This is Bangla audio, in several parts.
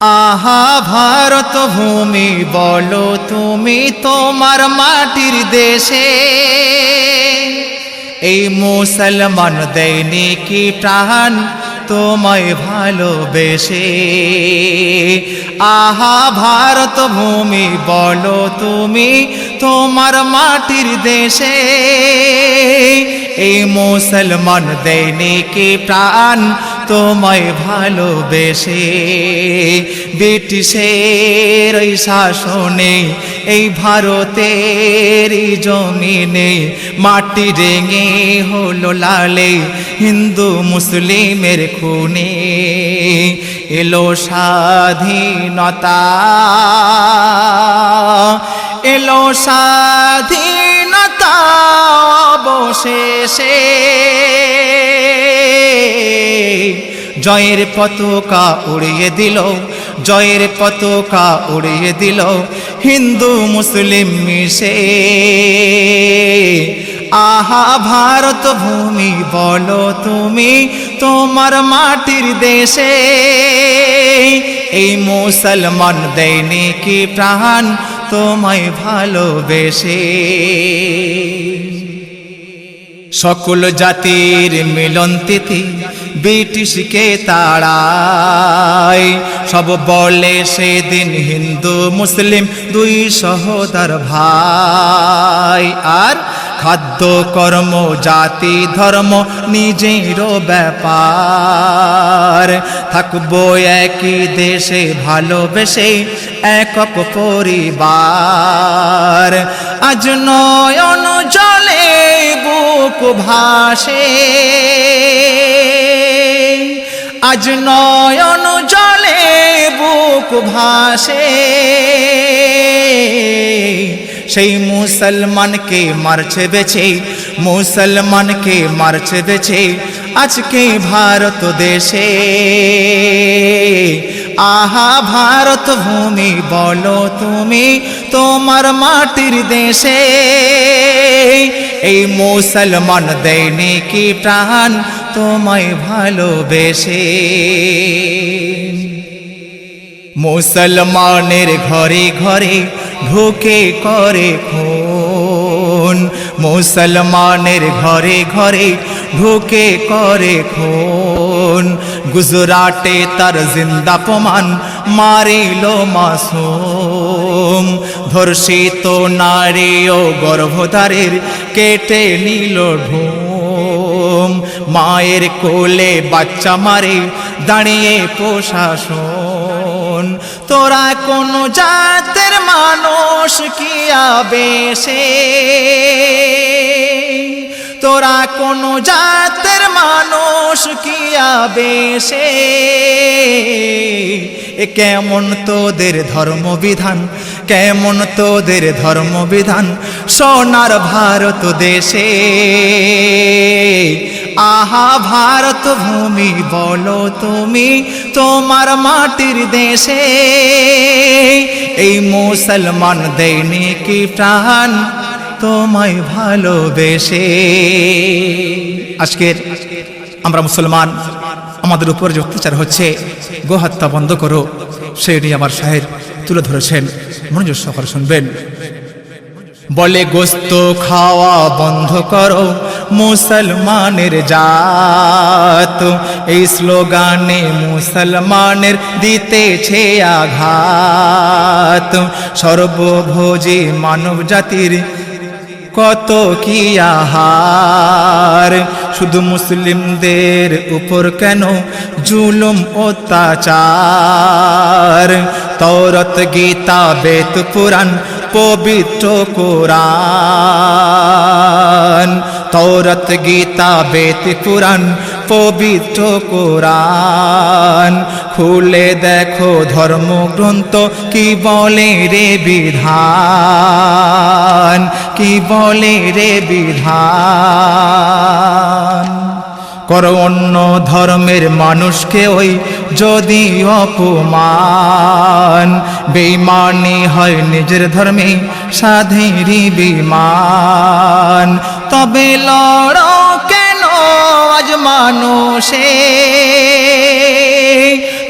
আহা ভারত ভূমি বলো তুমি তোমার মাটির দেশে। এই মুসলমান দেয়নি কি প্রাণ তোমায় ভালোবেসে? আহা ভারত ভূমি বলো তুমি তোমার মাটির দেশে। এই মুসলমান দেয়নি প্রাণ তোমায় ভালোবেসে ব্রিটিশের ওই শাসনে, এই ভারতের জমিনে মাটি রেঙে হলো লালে হিন্দু মুসলিমের খুনে। এলো স্বাধীনতা এলো স্বাধীনতা অবশেষে জয়ের পতাকা উড়িয়ে দিল, জয়ের পতাকা উড়িয়ে দিল, হিন্দু মুসলিম মিশে। আহা, ভারত ভূমি, বলো তুমি তোমার মাটির দেশে। এই মুসলমান দেয়নি কি প্রাণ তোমায় ভালোবেসে? সকল জাতির মিলন তিথি ব্রিটিশকে তাড়ায়। সব বলে সেদিন হিন্দু, মুসলিম দুই সহোদর ভাই। আর খাদ্য, কর্ম, জাতি, ধর্ম নিজের ব্যাপার। থাকব একই দেশে, ভালোবেসে একক পরিবার। আজ নয়ন জলে বুক ভাসে। আজ নয়ন জলে বুক ভাসে। সেই মুসলমানকে মারছে বেছে, মুসলমানকে মারছে বেছে, আজকে ভারত দেশে। আহা, ভারত ভূমি, বলো তুমি তোমার মাটির দেশে। এই মুসলমান দেয়নি কি প্রাণ তোমায় ভালোবেসে? মুসলমানের ঘরে ঘরে ঢুকে করে খুন। মুসলমানের ঘরে ঘরে ঢুকে করে খুন। গুজরাটে তার জিন্দা প্রমাণ, মারিল মাসুম। ধর্ষিত নারী ও গর্ভধারের কেটে নিল ঢুম। মায়ের কোলে বাচ্চা মারে দাঁড়িয়ে প্রশাসন। তোরা কোন জাতের মানুষ কি আবেশে? তোরা কোন জাতের মানুষ কি আবেশে? এ কেমন তোদের ধর্মবিধান, কেমন তোদের ধর্মবিধান? সোনার ভারত দেশে আহা ভারত ভূমি, বলো তুমি তোমার মাটির দেশে। এই মুসলমান দেয়নি কি প্রাণ তোমায় ভালোবেসে? আজকের আমরা মুসলমান, আমাদের উপর যে অত্যাচার হচ্ছে গোহত্যা বন্ধ করো। সেটি আমার সাহেব তুলে ধরেছেন। মনোযোগ সহকারে শুনবেন। বলে গোস্ত খাওয়া বন্ধ করো। মুসলমানের জাত। এই স্লোগানে মুসলমানের দিতেছে আঘাত। সর্বভোজী মানব জাতির কত কি আহার। শুধু মুসলিমদের উপর কেন জুলুম অত্যাচার? তৌরত গীতা বেত পুরাণ, পবিত্র কোরআন। তৌরত গীতা বেত পুরাণ, পবিত্র কোরআন। খুলে দেখো ধর্মগ্রন্থ, কি বলে রে বিধান? কি বলে রে বিধান? করো অন্য ধর্মের মানুষকে ওই যদি অপমান। বেইমানি হয় নিজের ধর্মে সাধেরই বিমান। তবে লড়ো কেন আজ মানুষে?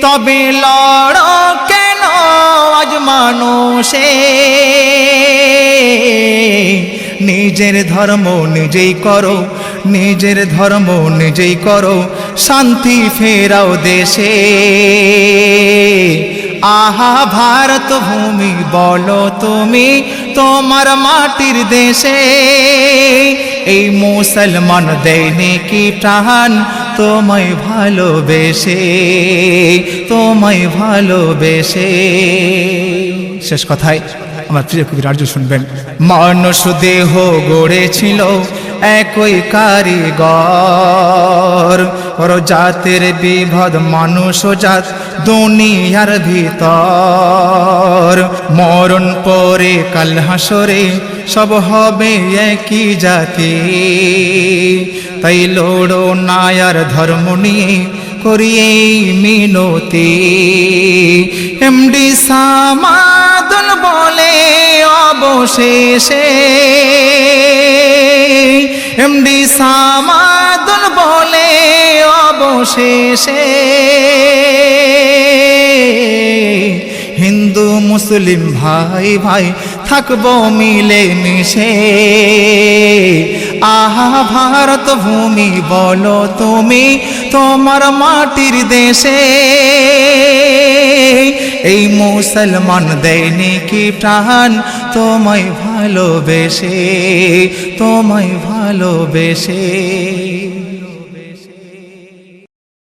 তবে লড় কেন আজ মানুষে? নিজের ধর্ম নিজেই করো, নিজের ধর্ম নিজেই করো, শান্তি ফেরাও দেশে। আহা, ভারত ভূমি, বলো তুমি তোমার মাটির দেশে। এই মুসলমান দেয়নি কি টান তোমায় ভালোবেসে তোমায় ভালোবেসে। শেষ কথায় আমার প্রিয় কবি রাজ্য শুনবেন। মানুষ দেহ গড়েছিল একই কারিগর। ওর জাতের বিভদ মানুষ জাত দুনিয়ার ভিতর। মরণ পরে কাল হাসরে সব হবে একই জাতি। তাই লোড়ো নায়ার ধর্ম নিয়ে করিয়ে মিনতি। এমডি সামাদন বলে অবশেষে। এমডি সামাদন বলে অবশেষে হিন্দু মুসলিম ভাই ভাই থাকব মিলে মিশে। আহা, ভারত ভূমি, বলো তুমি তোমার মাটির দেশে। এই মুসলমান দেয়নি কি প্রাণ? তোমায় ভালোবেসে তোমায় ভালোবেসে।